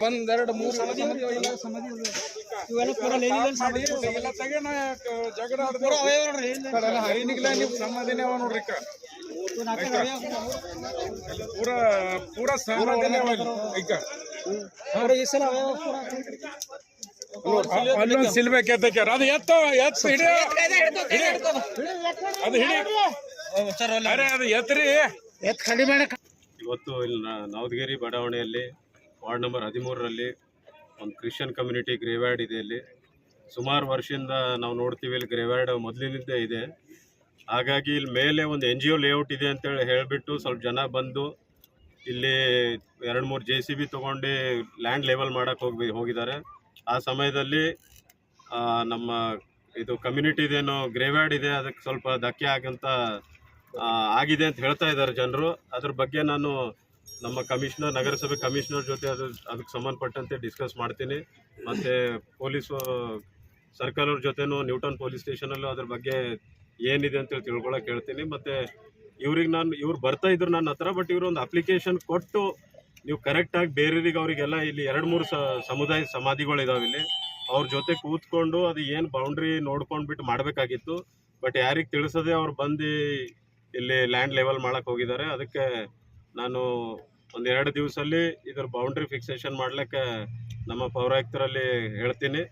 ಒಂದೆರಡು ಮೂರು ಪೂರ ಜಗಡ ನೀವು ಸಮಾಧಿನೇ ಅವ ನೋಡ್ರಿ ಸಮಾಧಿನೇ ಅವ. ಈ ಸಲ ಅಲ್ಲೊಂದು ಅದು ಎತ್ತು ಎತ್ತು ಹಿಡಿ ಅದು ಹಿಡಿ ಅರೆ ಅದು ಎತ್ರಿ ಇವತ್ತು ಇಲ್ಲಿ ನವದಗಿರಿ ಬಡಾವಣೆಯಲ್ಲಿ ವಾರ್ಡ್ ನಂಬರ್ ಹದಿಮೂರರಲ್ಲಿ ಒಂದು ಕ್ರಿಶ್ಚಿಯನ್ ಕಮ್ಯುನಿಟಿ ಗ್ರೇವ್ಯಾರ್ಡ್ ಇದೆ ಇಲ್ಲಿ. ಸುಮಾರು ವರ್ಷದಿಂದ ನಾವು ನೋಡ್ತೀವಿ ಇಲ್ಲಿ ಗ್ರೇವ್ಯಾರ್ಡ್ ಮೊದಲಿನಿಂದ ಇದೆ. ಹಾಗಾಗಿ ಇಲ್ಲಿ ಮೇಲೆ ಒಂದು ಎನ್ ಜಿ ಒ ಲೇಔಟ್ ಇದೆ ಅಂತೇಳಿ ಹೇಳಿಬಿಟ್ಟು ಸ್ವಲ್ಪ ಜನ ಬಂದು ಇಲ್ಲಿ ಎರಡು ಮೂರು ಜೆ ಸಿ ಬಿ ತೊಗೊಂಡು ಲ್ಯಾಂಡ್ ಲೆವೆಲ್ ಮಾಡೋಕ್ಕೆ ಹೋಗಿ ಹೋಗಿದ್ದಾರೆ. ಆ ಸಮಯದಲ್ಲಿ ನಮ್ಮ ಇದು ಕಮ್ಯುನಿಟಿದೇನು ಗ್ರೇವ್ಯಾರ್ಡ್ ಇದೆ, ಅದಕ್ಕೆ ಸ್ವಲ್ಪ ಧಕ್ಕೆ ಆಗಂತ ಆಗಿದೆ ಅಂತ ಹೇಳ್ತಾ ಇದ್ದಾರೆ ಜನರು. ಅದ್ರ ಬಗ್ಗೆ ನಾನು ನಮ್ಮ ಕಮಿಷನರ್, ನಗರಸಭೆ ಕಮಿಷನರ್ ಜೊತೆ ಅದು, ಅದಕ್ಕೆ ಸಂಬಂಧಪಟ್ಟಂತೆ ಡಿಸ್ಕಸ್ ಮಾಡ್ತೀನಿ. ಮತ್ತು ಪೊಲೀಸ್ ಸರ್ಕಲ್ ಅವ್ರ ಜೊತೆನೂ ನ್ಯೂಟನ್ ಪೊಲೀಸ್ ಸ್ಟೇಷನಲ್ಲೂ ಅದ್ರ ಬಗ್ಗೆ ಏನಿದೆ ಅಂತೇಳಿ ತಿಳ್ಕೊಳಕ್ಕೆ ಹೇಳ್ತೀನಿ. ಮತ್ತು ಇವ್ರಿಗೆ ನಾನು, ಇವ್ರು ಬರ್ತಾ ಇದ್ರು ನನ್ನ ಹತ್ರ ಬಟ್ ಇವರು ಒಂದು ಅಪ್ಲಿಕೇಶನ್ ಕೊಟ್ಟು ನೀವು ಕರೆಕ್ಟಾಗಿ ಬೇರೆಯವ್ರಿಗೆ ಅವರಿಗೆಲ್ಲ ಇಲ್ಲಿ ಎರಡು ಮೂರು ಸಮುದಾಯ ಸಮಾಧಿಗಳು ಇದಾವೆ ಇಲ್ಲಿ. ಅವ್ರ ಜೊತೆ ಕೂತ್ಕೊಂಡು ಅದು ಏನು ಬೌಂಡ್ರಿ ನೋಡ್ಕೊಂಡ್ಬಿಟ್ಟು ಮಾಡಬೇಕಾಗಿತ್ತು. ಬಟ್ ಯಾರಿಗೆ ತಿಳಿಸದೆ ಅವ್ರು ಬಂದು ಇಲ್ಲಿ ಲ್ಯಾಂಡ್ ಲೆವೆಲ್ ಮಾಡೋಕ್ಕೆ ಹೋಗಿದ್ದಾರೆ. ಅದಕ್ಕೆ ನಾನು ಒಂದೆರಡು ದಿವಸಲ್ಲಿ ಇದ್ರ ಬೌಂಡ್ರಿ ಫಿಕ್ಸೇಷನ್ ಮಾಡಲಿಕ್ಕೆ ನಮ್ಮ ಪೌರಾಯುಕ್ತರಲ್ಲಿ ಹೇಳ್ತೀನಿ.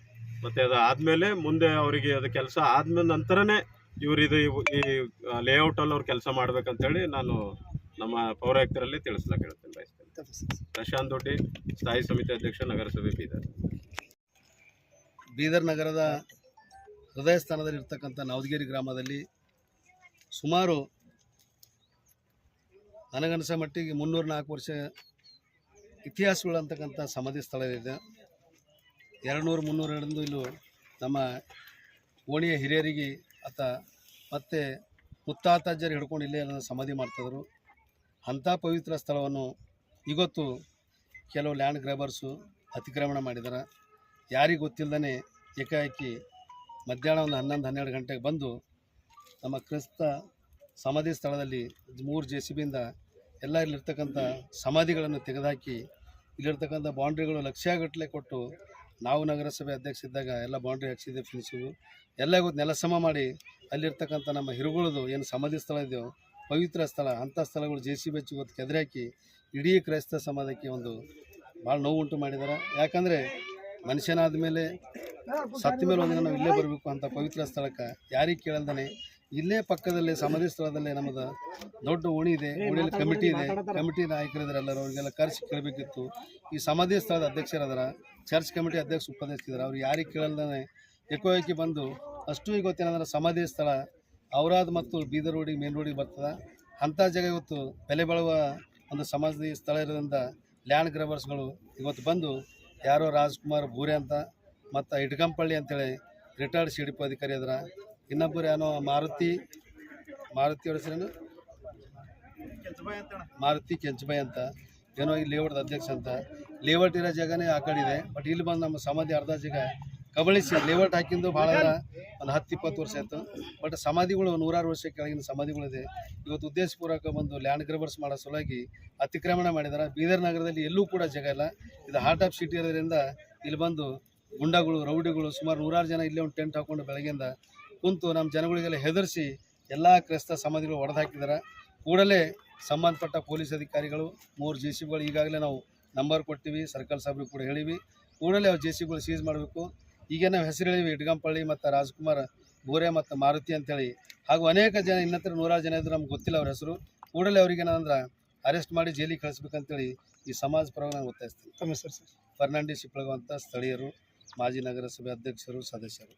ಮತ್ತು ಅದು ಆದಮೇಲೆ ಮುಂದೆ ಅವರಿಗೆ ಅದು ಕೆಲಸ ಆದ್ಮೇಲೆ ನಂತರನೇ ಇವರು ಇದು ಈ ಲೇಔಟಲ್ಲಿ ಅವ್ರು ಕೆಲಸ ಮಾಡ್ಬೇಕಂತೇಳಿ ನಾನು ನಮ್ಮ ಪೌರಾಯುಕ್ತರಲ್ಲಿ ತಿಳಿಸ್ಲಿಕ್ಕೆ ಹೇಳ್ತೀನಿ. ಬಯಸ್ತೇನೆ ಪ್ರಶಾಂತ್ ದೊಡ್ಡಿ, ಸ್ಥಾಯಿ ಸಮಿತಿ ಅಧ್ಯಕ್ಷ, ನಗರಸಭೆ ಬೀದರ್. ಬೀದರ್ ನಗರದ ಹೃದಯ ಸ್ಥಾನದಲ್ಲಿರ್ತಕ್ಕಂಥ ನವದಗಿರಿ ಗ್ರಾಮದಲ್ಲಿ ಸುಮಾರು ನನಗನ್ಸೋ ಮಟ್ಟಿಗೆ ಮುನ್ನೂರ ನಾಲ್ಕು ವರ್ಷ ಇತಿಹಾಸಗಳಂತಕ್ಕಂಥ ಸಮಾಧಿ ಸ್ಥಳ ಇದೆ. ಎರಡುನೂರು, ಮುನ್ನೂರು ಹಿಡಿದು ಇಲ್ಲೂ ನಮ್ಮ ಓಣಿಯ ಹಿರಿಯರಿಗೆ ಆತ ಮತ್ತು ಮುತ್ತಾತಾಜ್ಯರು ಹಿಡ್ಕೊಂಡು ಇಲ್ಲೇ ಸಮಾಧಿ ಮಾಡ್ತಿದ್ರು. ಅಂಥ ಪವಿತ್ರ ಸ್ಥಳವನ್ನು ಇವತ್ತು ಕೆಲವು ಲ್ಯಾಂಡ್ ಗ್ರಾಬರ್ಸು ಅತಿಕ್ರಮಣ ಮಾಡಿದ್ದಾರೆ ಯಾರಿಗೆ ಗೊತ್ತಿಲ್ಲದೇ ಏಕಾಏಕಿ ಮಧ್ಯಾಹ್ನ ಒಂದು ಹನ್ನೊಂದು, ಹನ್ನೆರಡು ಗಂಟೆಗೆ ಬಂದು ನಮ್ಮ ಕ್ರಿಸ್ತ ಸಮಾಧಿ ಸ್ಥಳದಲ್ಲಿ ಮೂರು ಜೆ ಸಿ ಬಿಯಿಂದ ಎಲ್ಲ ಇಲ್ಲಿರ್ತಕ್ಕಂಥ ಸಮಾಧಿಗಳನ್ನು ತೆಗೆದುಹಾಕಿ ಇಲ್ಲಿರ್ತಕ್ಕಂಥ ಬೌಂಡ್ರಿಗಳು ಲಕ್ಷಗಟ್ಟಲೆ ಕೊಟ್ಟು ನಾವು ನಗರಸಭೆ ಅಧ್ಯಕ್ಷ ಇದ್ದಾಗ ಎಲ್ಲ ಬೌಂಡ್ರಿ ಹಾಕ್ಸಿದ್ದೆ ಫಿನಿಶಿಂಗು ಎಲ್ಲ ಗೊತ್ತು ನೆಲ ಸಮ ಮಾಡಿ ಅಲ್ಲಿರ್ತಕ್ಕಂಥ ನಮ್ಮ ಹಿರುಗಳದು ಏನು ಸಮಾಧಿ ಸ್ಥಳ ಇದೆಯೋ, ಪವಿತ್ರ ಸ್ಥಳ, ಅಂಥ ಸ್ಥಳಗಳು ಜೆ ಸಿ ಬಿ ಕೆದರಾಕಿ ಇಡೀ ಕ್ರೈಸ್ತ ಸಮಾಜಕ್ಕೆ ಒಂದು ಭಾಳ ನೋವು ಉಂಟು ಮಾಡಿದ್ದಾರೆ ಯಾಕಂದರೆ ಮನುಷ್ಯನಾದ ಮೇಲೆ ಸತ್ತ ಮೇಲೆ ಒಂದು ನಾವು ಇಲ್ಲೇ ಬರಬೇಕು ಅಂತ ಪವಿತ್ರ ಸ್ಥಳಕ್ಕೆ ಯಾರಿಗೆ ಕೇಳಲ್ದಾನೆ ಇಲ್ಲೇ ಪಕ್ಕದಲ್ಲಿ ಸಮಾಧಿ ಸ್ಥಳದಲ್ಲಿ ನಮ್ಮದು ದೊಡ್ಡ ಓಣಿ ಇದೆ. ಓಣಿಯಲ್ಲಿ ಕಮಿಟಿ ಇದೆ. ಕಮಿಟಿ ನಾಯಕರಿದ್ರೆಲ್ಲರೂ ಅವರಿಗೆಲ್ಲ ಕರೆಸಿ ಕೇಳಬೇಕಿತ್ತು. ಈ ಸಮಾಧಿ ಸ್ಥಳದ ಅಧ್ಯಕ್ಷರದಾರ ಚರ್ಚ್ ಕಮಿಟಿ ಅಧ್ಯಕ್ಷ ಉಪಾಧ್ಯಕ್ಷರಿದ್ದಾರೆ ಅವ್ರು ಯಾರಿಗೆ ಕೇಳಲ್ದೇ ಏಕೋಏಕಿ ಬಂದು ಅಷ್ಟು ಇವತ್ತೇನಂದ್ರೆ ಸಮಾಧಿ ಸ್ಥಳ ಔರಾದ್ ಮತ್ತು ಬೀದರ್ ರೋಡಿಗೆ ಮೇನ್ ರೋಡಿಗೆ ಬರ್ತದೆ. ಅಂಥ ಜಾಗ ಇವತ್ತು ಬೆಲೆ ಬಾಳುವ ಒಂದು ಸಮಾಧಿ ಸ್ಥಳ ಇರೋದ್ರಿಂದ ಲ್ಯಾಂಡ್ ಗ್ರಬರ್ಸ್ಗಳು ಇವತ್ತು ಬಂದು ಯಾರೋ ರಾಜ್ಕುಮಾರ್ ಭೂರೆ ಅಂತ ಮತ್ತು ಇಟ್ಕಂಪಳ್ಳಿ ಅಂತೇಳಿ ರಿಟೈರ್ಡ್ ಸಿ ಡಿ ಪಿ ಅಧಿಕಾರಿ ಅದರ ಇನ್ನೊಬ್ಬರು ಏನೋ ಮಾರುತಿ ಮಾರುತಿ ಅವ್ರ ಹೆಸರೇನು? ಮಾರುತಿ ಕೆಂಚಬಾಯಿ ಅಂತ. ಏನೋ ಈ ಲೇಔಟ್ ಅಧ್ಯಕ್ಷ ಅಂತ. ಲೇಔಟ್ ಇರೋ ಜಾಗನೇ ಆ ಕಡೆ ಇದೆ. ಬಟ್ ಇಲ್ಲಿ ಬಂದು ನಮ್ಮ ಸಮಾಧಿ ಅರ್ಧ ಜಾಗ ಕಬಳಿಸಿ. ಲೇಔಟ್ ಹಾಕಿದ್ದು ಭಾಳ ಒಂದು ಹತ್ತು ಇಪ್ಪತ್ತು ವರ್ಷ ಆಯಿತು. ಬಟ್ ಸಮಾಧಿಗಳು ನೂರಾರು ವರ್ಷ ಕೆಳಗಿನ ಸಮಾಧಿಗಳಿದೆ. ಇವತ್ತು ಉದ್ದೇಶಪೂರ್ವಕ ಬಂದು ಲ್ಯಾಂಡ್ ಗ್ರಬರ್ಸ್ ಮಾಡೋ ಸಲುವಾಗಿ ಅತಿಕ್ರಮಣ ಮಾಡಿದ್ದಾರೆ ಬೀದರ್ ನಗರದಲ್ಲಿ ಎಲ್ಲೂ ಕೂಡ ಜಾಗ ಇಲ್ಲ. ಇದು ಹಾರ್ಟ್ ಆಫ್ ಸಿಟಿ ಇರೋದ್ರಿಂದ ಇಲ್ಲಿ ಬಂದು ಗುಂಡಗಳು ರೌಡಿಗಳು ಸುಮಾರು ನೂರಾರು ಜನ ಇಲ್ಲೇ ಒಂದು ಟೆಂಟ್ ಹಾಕೊಂಡು ಬೆಳಗ್ಗೆಯಿಂದ ಕುಂತು ನಮ್ಮ ಜನಗಳಿಗೆಲ್ಲ ಹೆದರಿಸಿ ಎಲ್ಲ ಕ್ರೈಸ್ತ ಸಮಾಧಿಗಳು ಒಡೆದು ಹಾಕಿದ್ದಾರೆ ಕೂಡಲೇ ಸಂಬಂಧಪಟ್ಟ ಪೊಲೀಸ್ ಅಧಿಕಾರಿಗಳು ಮೂರು ಜೆ ಸಿಗಳು ಬಿಗಳು ಈಗಾಗಲೇ ನಾವು ನಂಬರ್ ಕೊಟ್ಟಿವಿ ಸರ್ಕಲ್ ಸಾಹೇಬ್ರಿಗೆ ಕೂಡ ಹೇಳಿವಿ. ಕೂಡಲೇ ಅವ್ರು ಜೆ ಸಿಗಳು ಬಿಗಳು ಸೀಸ್ ಮಾಡಬೇಕು. ಈಗ ನಾವು ಹೆಸರು ಹೇಳಿವಿ ಇಟ್ಗಂಪಳ್ಳಿ ಮತ್ತು ರಾಜ್ಕುಮಾರ್ ಬೋರೆ ಮತ್ತು ಮಾರುತಿ ಅಂತೇಳಿ. ಹಾಗೂ ಅನೇಕ ಜನ ಇನ್ನತ್ರ ನೂರಾರು ಜನ ಇದ್ದರು ನಮ್ಗೆ ಗೊತ್ತಿಲ್ಲ ಅವ್ರ ಹೆಸರು. ಕೂಡಲೇ ಅವ್ರಿಗೆ ಏನಂದ್ರೆ ಅರೆಸ್ಟ್ ಮಾಡಿ ಜೈಲಿಗೆ ಕಳಿಸ್ಬೇಕಂತೇಳಿ ಈ ಸಮಾಜ ಪರವಾಗಿ ನಾನು ಒತ್ತಾಯಿಸ್ತೀನಿ. ತಮ್ಮ ಸರ್. ಫರ್ನಾಂಡಿಸ್ ಇಪ್ಪಳಗುವಂಥ ಸ್ಥಳೀಯರು ಮಾಜಿ ನಗರಸಭೆ ಅಧ್ಯಕ್ಷರು ಸದಸ್ಯರು.